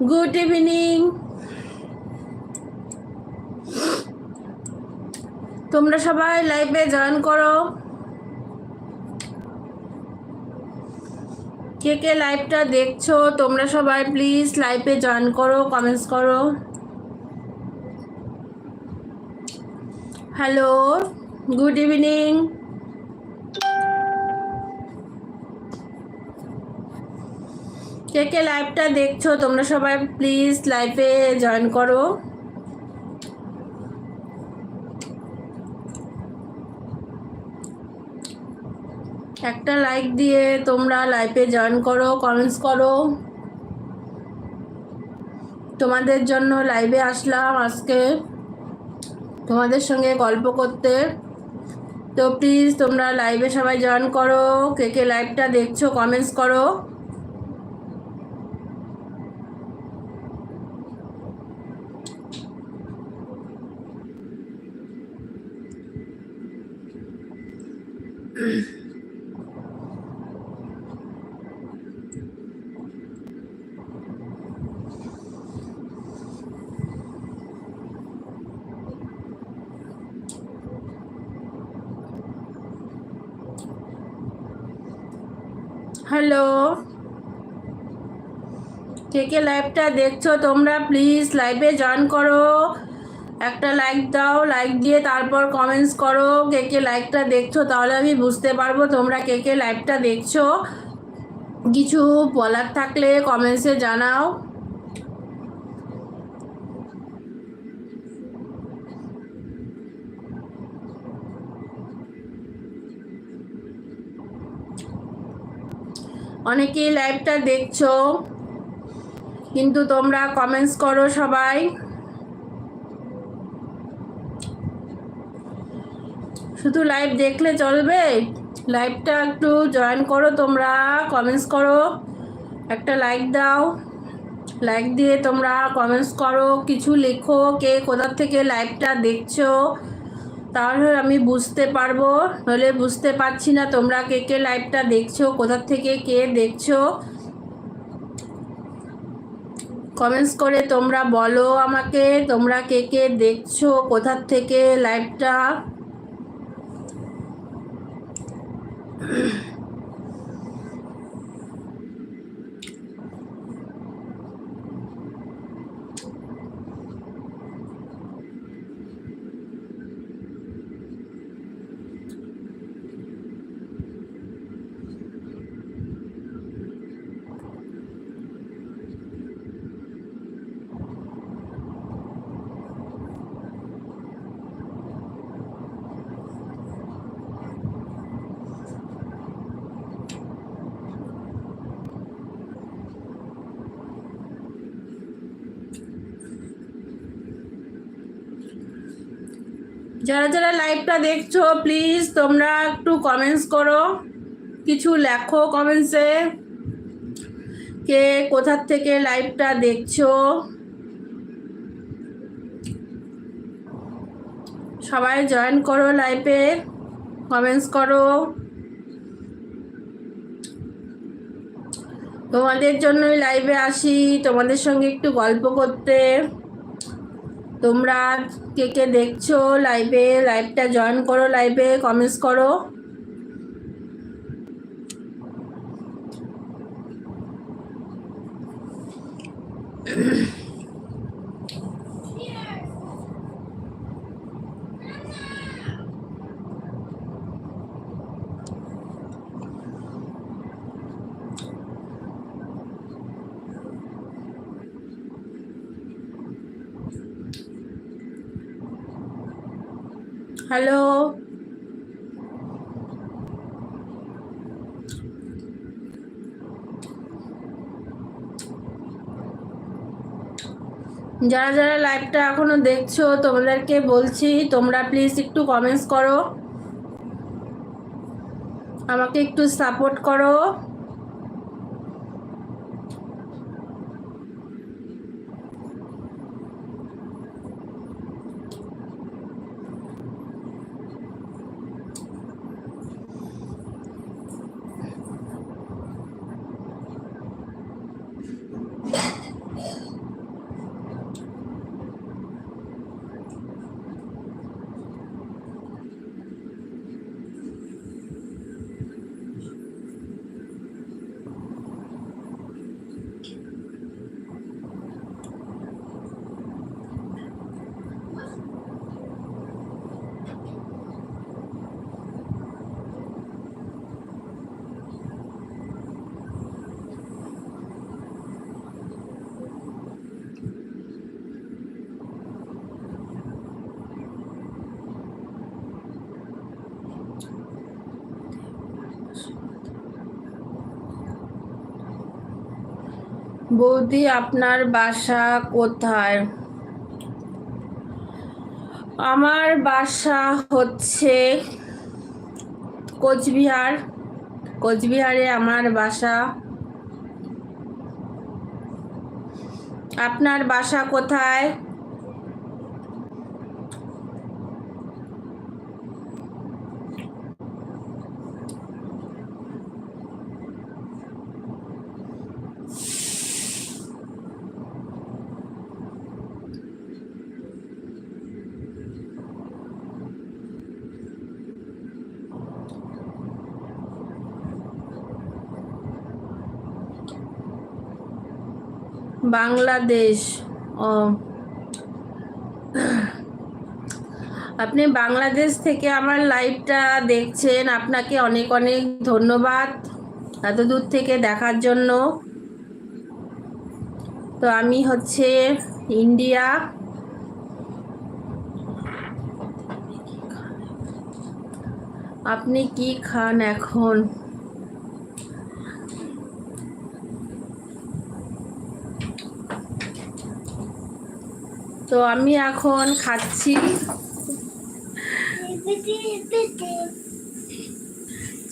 Good evening তোমরা সবাই লাইভে জয়েন করো। কে কে লাইভটা দেখছ, তোমরা সবাই প্লিজ লাইভে জয়েন করো কমেন্টস করো। হ্যালো গুড ইভিনিং কে কে লাইভটা দেখছ, তোমরা সবাই প্লিজ লাইভে জয়েন করো। একটা লাইক দিয়ে তোমরা লাইভে জয়েন করো কমেন্টস করো। তোমাদের জন্য লাইভে আসলাম আজকে। তোমাদের সঙ্গে গল্প করতে। তো প্লিজ তোমরা লাইভে সবাই জয়েন করো। কে কে লাইভটা দেখছ কমেন্টস করো হ্যালো কে কে লাইভটা দেখছ তোমরা প্লিজ লাইভে জয়েন করো। একটা লাইক দাও লাইক দিয়ে তারপর কমেন্টস করো, কে কে লাইভটা দেখছ তাহলে আমি বুঝতে পারব তোমরা কে কে লাইভটা দেখছ। কিছু বলার থাকলে কমেন্টসে জানাও। অনেকেই লাইভটা দেখছ। কিন্তু তোমরা কমেন্টস করো সবাই। শুধু লাইভ দেখলে চলবে? লাইভটা একটু জয়েন করো তোমরা কমেন্টস করো। একটা লাইক দাও। লাইক দিয়ে তোমরা কমেন্টস করো, কিছু লেখো, কে কোথার থেকে লাইভটা দেখছ। তাহলে আমি বুঝতে পারব। নইলে বুঝতে পারছি না তোমরা কে কে লাইভটা দেখছ, কোথার থেকে কে দেখছ। কমেন্টস করে তোমরা বলো আমাকে তোমরা কে কে দেখছ কোথার থেকে লাইভটা যারা যারা লাইভটা দেখছ প্লিজ তোমরা একটু কমেন্টস করো। কিছু লেখো কমেন্টসে কে কোথার থেকে লাইভটা দেখছ? সবাই জয়েন করো লাইভে কমেন্টস করো। তোমাদের জন্যই লাইভে আসি, তোমাদের সঙ্গে একটু গল্প করতে। তোমরা কে কে দেখছ লাইভে লাইভটা জয়েন করো লাইভে কমেন্টস করো হ্যালো যারা যারা লাইভটা এখনও দেখছ, তোমাদেরকে বলছি, তোমরা প্লিজ একটু কমেন্টস করো। আমাকে একটু সাপোর্ট করো। বৌদি আপনার বাসা কোথায়? আমার বাসা হচ্ছে কোচবিহার। কোচবিহারে আমার বাসা। আপনার বাসা কোথায়? বাংলাদেশ। ও। আপনি বাংলাদেশ থেকে আমার লাইভটা দেখছেন, আপনাকে অনেক অনেক ধন্যবাদ এত দূর থেকে দেখার জন্য। তো আমি হচ্ছে ইন্ডিয়া। আপনি কি খান এখন? তো আমি এখন খাচ্ছি।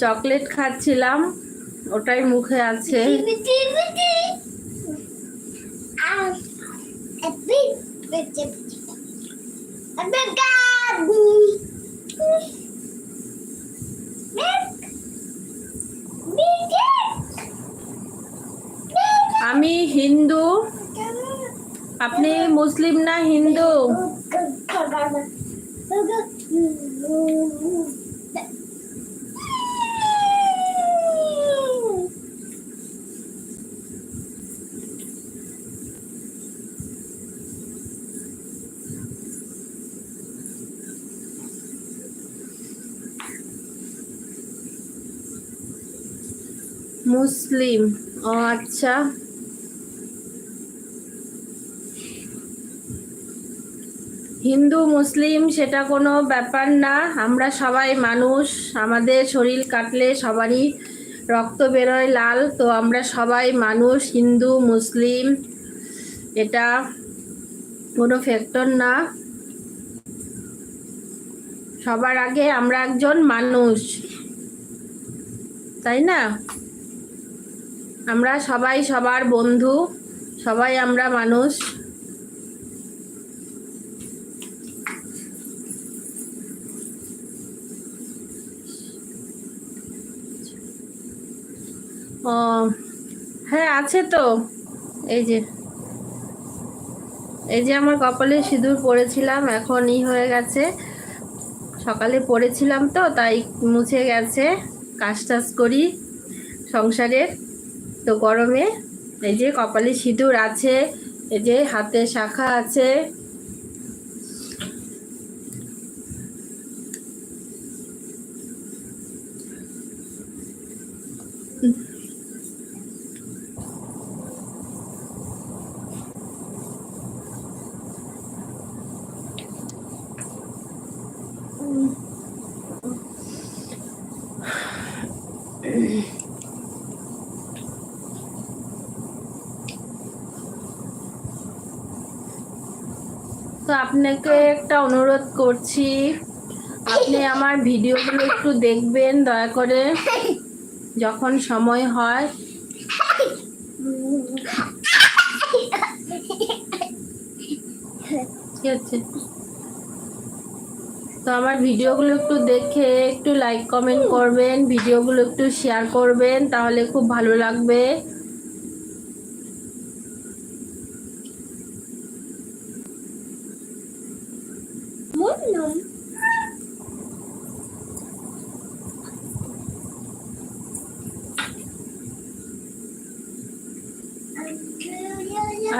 চকলেট খাচ্ছিলাম ওটাই মুখে আছে। আমি হিন্দু। আপনি মুসলিম না হিন্দু মুসলিম ও আচ্ছা হিন্দু, মুসলিম সেটা কোনো ব্যাপার না। আমরা সবাই মানুষ। আমাদের শরীর কাটলে সবারই রক্ত বেরোয় লাল। তো আমরা সবাই মানুষ, হিন্দু, মুসলিম, এটা কোনো ফ্যাক্টর না। সবার আগে আমরা একজন মানুষ, তাই না? আমরা সবাই সবার বন্ধু, সবাই আমরা মানুষ। ও হ্যাঁ আছে তো। এই যে। এই যে আমার কপালে সিঁদুর পরেছিলাম এখন ই হয়ে গেছে। সকালে পরেছিলাম তো, তাই মুছে গেছে। কাজ টাজ করি সংসারের তো গরমে এই যে কপালে সিঁদুর আছে, এই যে হাতে শাখা আছে তো আপনাকে একটা অনুরোধ করছি। আপনি আমার ভিডিওগুলো একটু দেখবেন, দয়া করে। যখন সময় হয়। কি হচ্ছে তো আমার ভিডিওগুলো একটু দেখে, একটু লাইক কমেন্ট করবেন, ভিডিওগুলো একটু শেয়ার করবেন, তাহলে খুব ভালো লাগবে।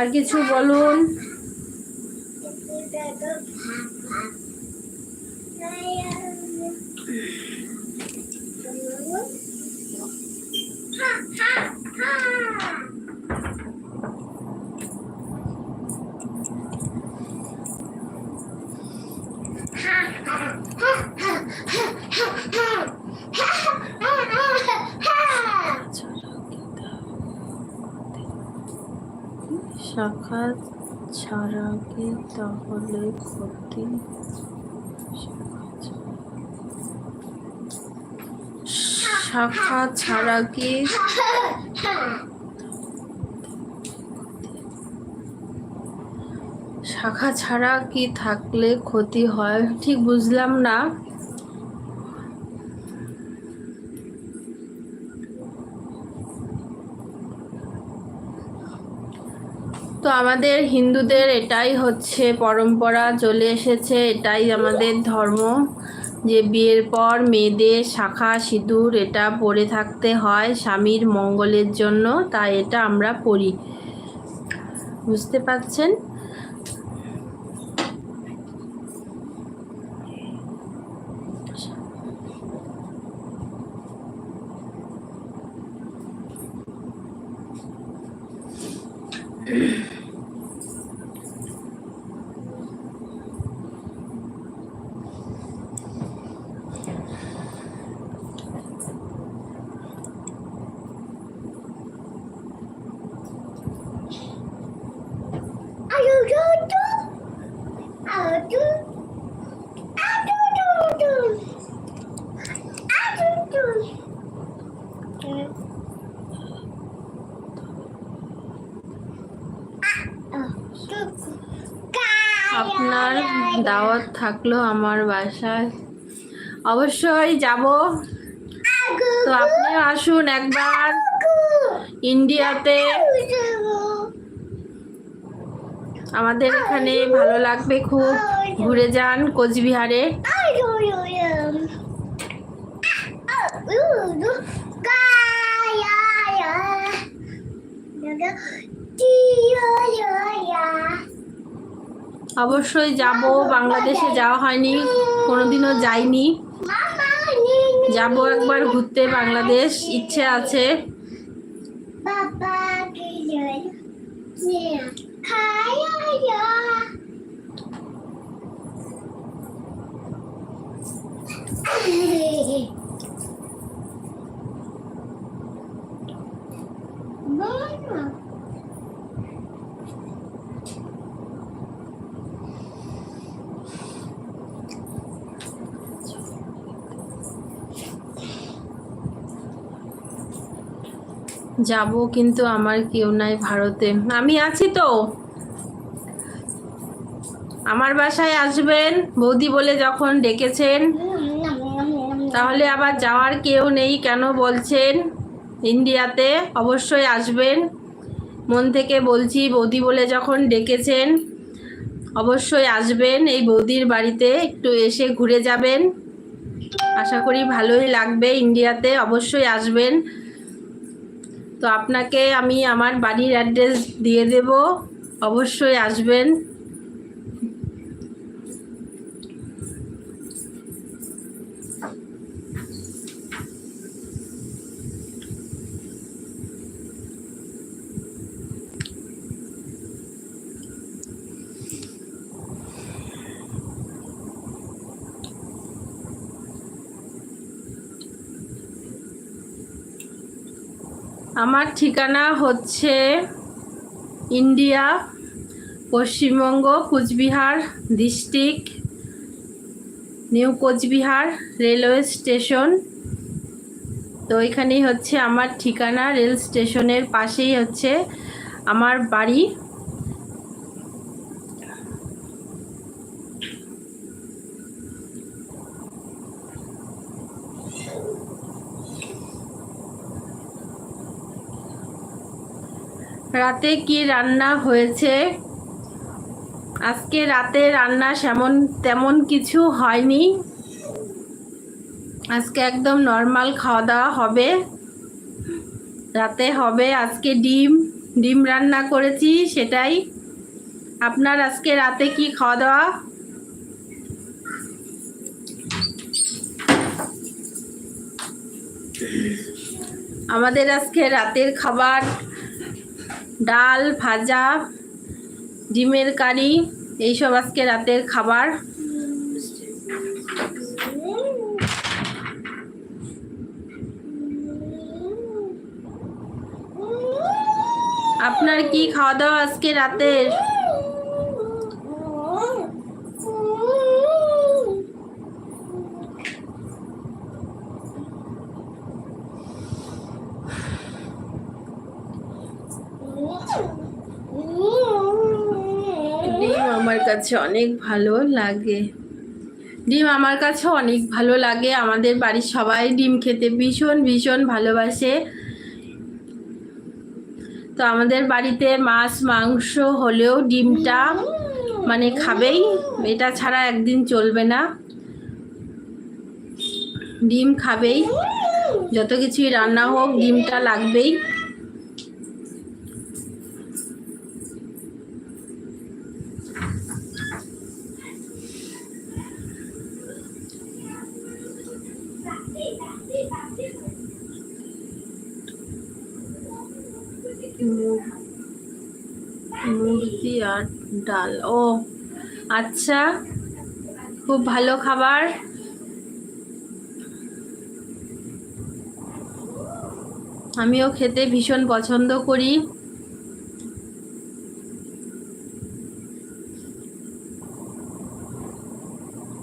আর কিছু বলুন। শাখা ছাড়া কি তাহলে ক্ষতি শাখা ছাড়া কি শাখা ছাড়া কি থাকলে ক্ষতি হয়? ঠিক বুঝলাম না। আমাদের হিন্দুদের এটাই হচ্ছে পরম্পরা, চলে এসেছে এটাই আমাদের ধর্ম, যে বিয়ের পর মেয়েদের শাখা, সিঁদুর এটা পরে থাকতে হয় স্বামীর মঙ্গলের জন্য, তাই এটা আমরা পড়ি বুঝতে পারছেন? থাকল আমার বাসায়। অবশ্যই যাব। তো আপনিও আসুন একবার। ইন্ডিয়াতে। আমাদের এখানে ভালো লাগবে খুব। ঘুরে যান কোচবিহারে। অবশ্যই যাব। বাংলাদেশে যাওয়া হয়নি কোনোদিনও যাইনি। যাব একবার ঘুরতে বাংলাদেশ ইচ্ছে আছে। যাব কিন্তু আমার কেউ নাই ভারতে। আমি আছি তো। আমার বাসায় আসবেন, বৌদি বলে যখন ডেকেছেন। তাহলে আবার যাওয়ার কেউ নেই কেন বলছেন? ইন্ডিয়াতে অবশ্যই আসবেন। মন থেকে বলছি, বৌদি বলে যখন ডেকেছেন, অবশ্যই আসবেন। এই বৌদির বাড়িতে একটু এসে ঘুরে যাবেন। আশা করি ভালোই লাগবে। ইন্ডিয়াতে অবশ্যই আসবেন। তো আপনাকে আমি আমার বাড়ির অ্যাড্রেস দিয়ে দেব। অবশ্যই আসবেন। আমার ঠিকানা হচ্ছে India, Paschimbanga, Coochbehar district, new Coochbehar railway station. তো এখানেই হচ্ছে আমার ঠিকানা, রেল স্টেশনের পাশেই হচ্ছে আমার বাড়ি। রাতে কি রান্না হয়েছে? আজকে রাতে রান্না সেমন, তেমন কিছু হয়নি। আজকে একদম নর্মাল খাওয়া দাওয়া হবে। রাতে হবে আজকে ডিম। ডিম রান্না করেছি সেটাই। আপনার আজকে রাতে কি খাওয়া দাওয়া? আমাদের আজকে রাতের খাবার ডাল ভাজা ডিমের কারি এইসব আজকে রাতের খাবার। আপনার কি খাওয়া দাওয়া আজকে রাতের? কাছে অনেক ভালো লাগে। ডিম আমার কাছে অনেক ভালো লাগে। আমাদের বাড়ির সবাই ডিম খেতে ভীষণ ভীষণ ভালোবাসে। তো আমাদের বাড়িতে মাছ, মাংস হলেও ডিমটা মানে খাবেই। এটা ছাড়া একদিন চলবে না। ডিম খাবেই। যত কিছুই রান্না হোক, ডিমটা লাগবেই। ডাল, ও। আচ্ছা খুব ভালো খাবার। আমিও খেতে ভীষণ পছন্দ করি।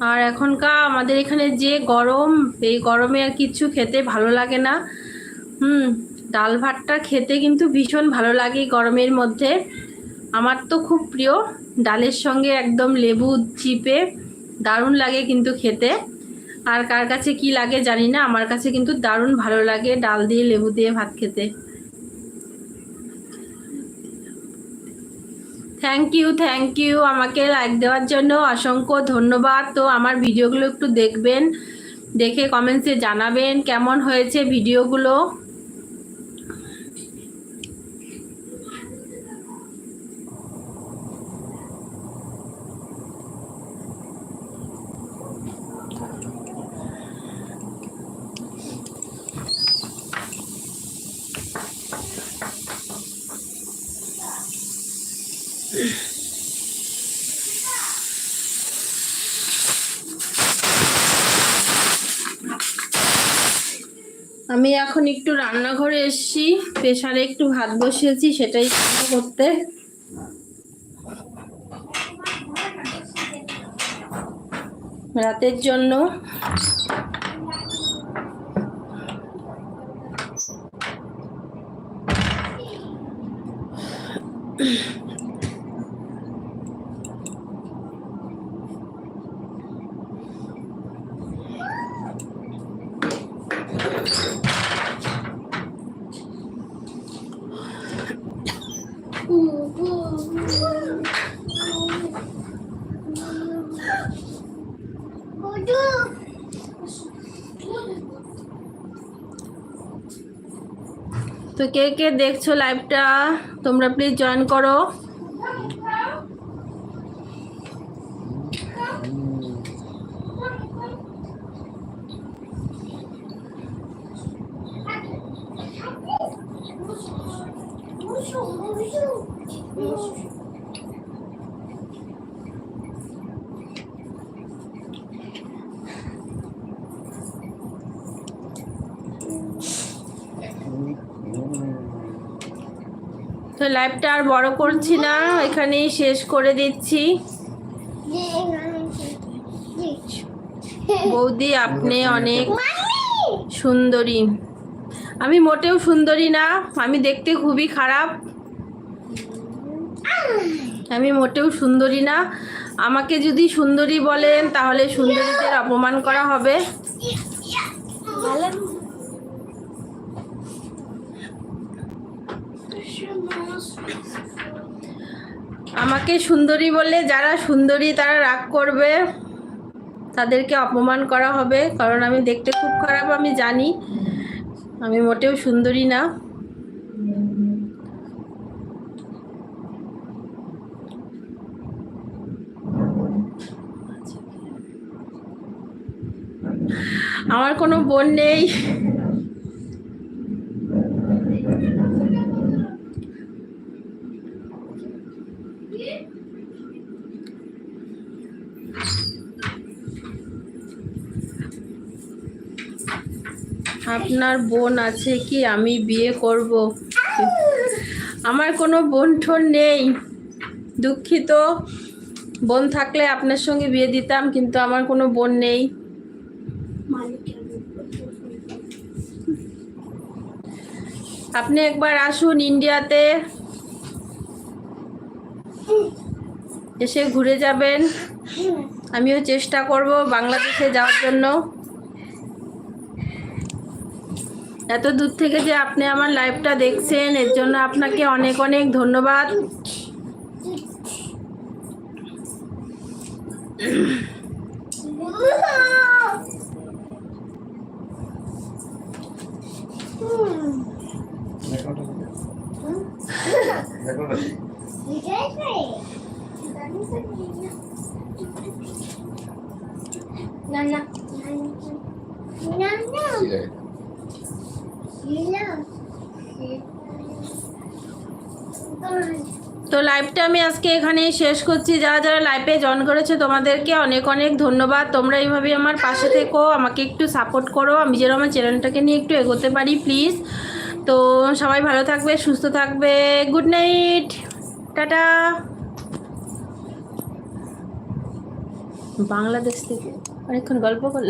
আর এখনকার আমাদের এখানে যে গরম, এই গরমে আর কিছু খেতে ভালো লাগে না। হুম, ডাল ভাতটা খেতে কিন্তু ভীষণ ভালো লাগে গরমের মধ্যে। আমার তো খুব প্রিয়। ডালের সঙ্গে একদম লেবু চিপে দারুণ লাগে কিন্তু খেতে। আর কার কাছে কি লাগে জানি না, আমার কাছে কিন্তু দারুণ ভালো লাগে ডাল দিয়ে লেবু দিয়ে ভাত খেতে। থ্যাংক ইউ থ্যাংক ইউ আমাকে লাইক দেওয়ার জন্য অসংখ্য ধন্যবাদ। তো আমার ভিডিওগুলো একটু দেখবেন, দেখে কমেন্টসে জানাবেন কেমন হয়েছে ভিডিওগুলো আমি এখন একটু রান্নাঘরে এসছি প্রেশারে একটু ভাত বসিয়েছি সেটাই করতে। রাতের জন্য। কে কে দেখছ লাইভটা তোমরা প্লিজ জয়েন করো। Thank মুসু লাইভটা আর বড় করছি না, এখানেই শেষ করে দিচ্ছি। বৌদি, আপনি অনেক সুন্দরী। আমি মোটেও সুন্দরী না, আমি দেখতে খুবই খারাপ। আমি মোটেও সুন্দরী না। আমাকে যদি সুন্দরী বলেন, তাহলে সুন্দরীদের অপমান করা হবে। আমাকে সুন্দরী বলে যারা সুন্দরী তারা রাগ করবে, তাদেরকে অপমান করা হবে, কারণ আমি দেখতে খুব খারাপ, আমি জানি। আমি মোটেও সুন্দরী না। আমার কোনো বোন নেই। আপনার বোন আছে কি? আমি বিয়ে করব। আমার কোনো বোন ঠোন নেই। দুঃখিত। বোন থাকলে আপনার সঙ্গে বিয়ে দিতাম, কিন্তু আমার কোনো বোন নেই। আপনি একবার আসুন ইন্ডিয়াতে। এসে ঘুরে যাবেন। আমিও চেষ্টা করব বাংলাদেশে যাওয়ার জন্য। এত দূর থেকে যে আপনি আমার লাইভটা দেখছেন এর জন্য আপনাকে অনেক অনেক ধন্যবাদ। না না। না না তো লাইভটা আমি আজকে এখানেই শেষ করছি। যারা যারা লাইভে জয়েন করেছে, তোমাদেরকে অনেক অনেক ধন্যবাদ। তোমরা এইভাবে আমার পাশে থেকো, আমাকে একটু সাপোর্ট করো। আমি যেন আমার চ্যানেলটাকে নিয়ে একটু এগোতে পারি প্লিজ তো সবাই ভালো থাকবে, সুস্থ থাকবে। Good night tata. বাংলাদেশ থেকে অনেকক্ষণ গল্প করল।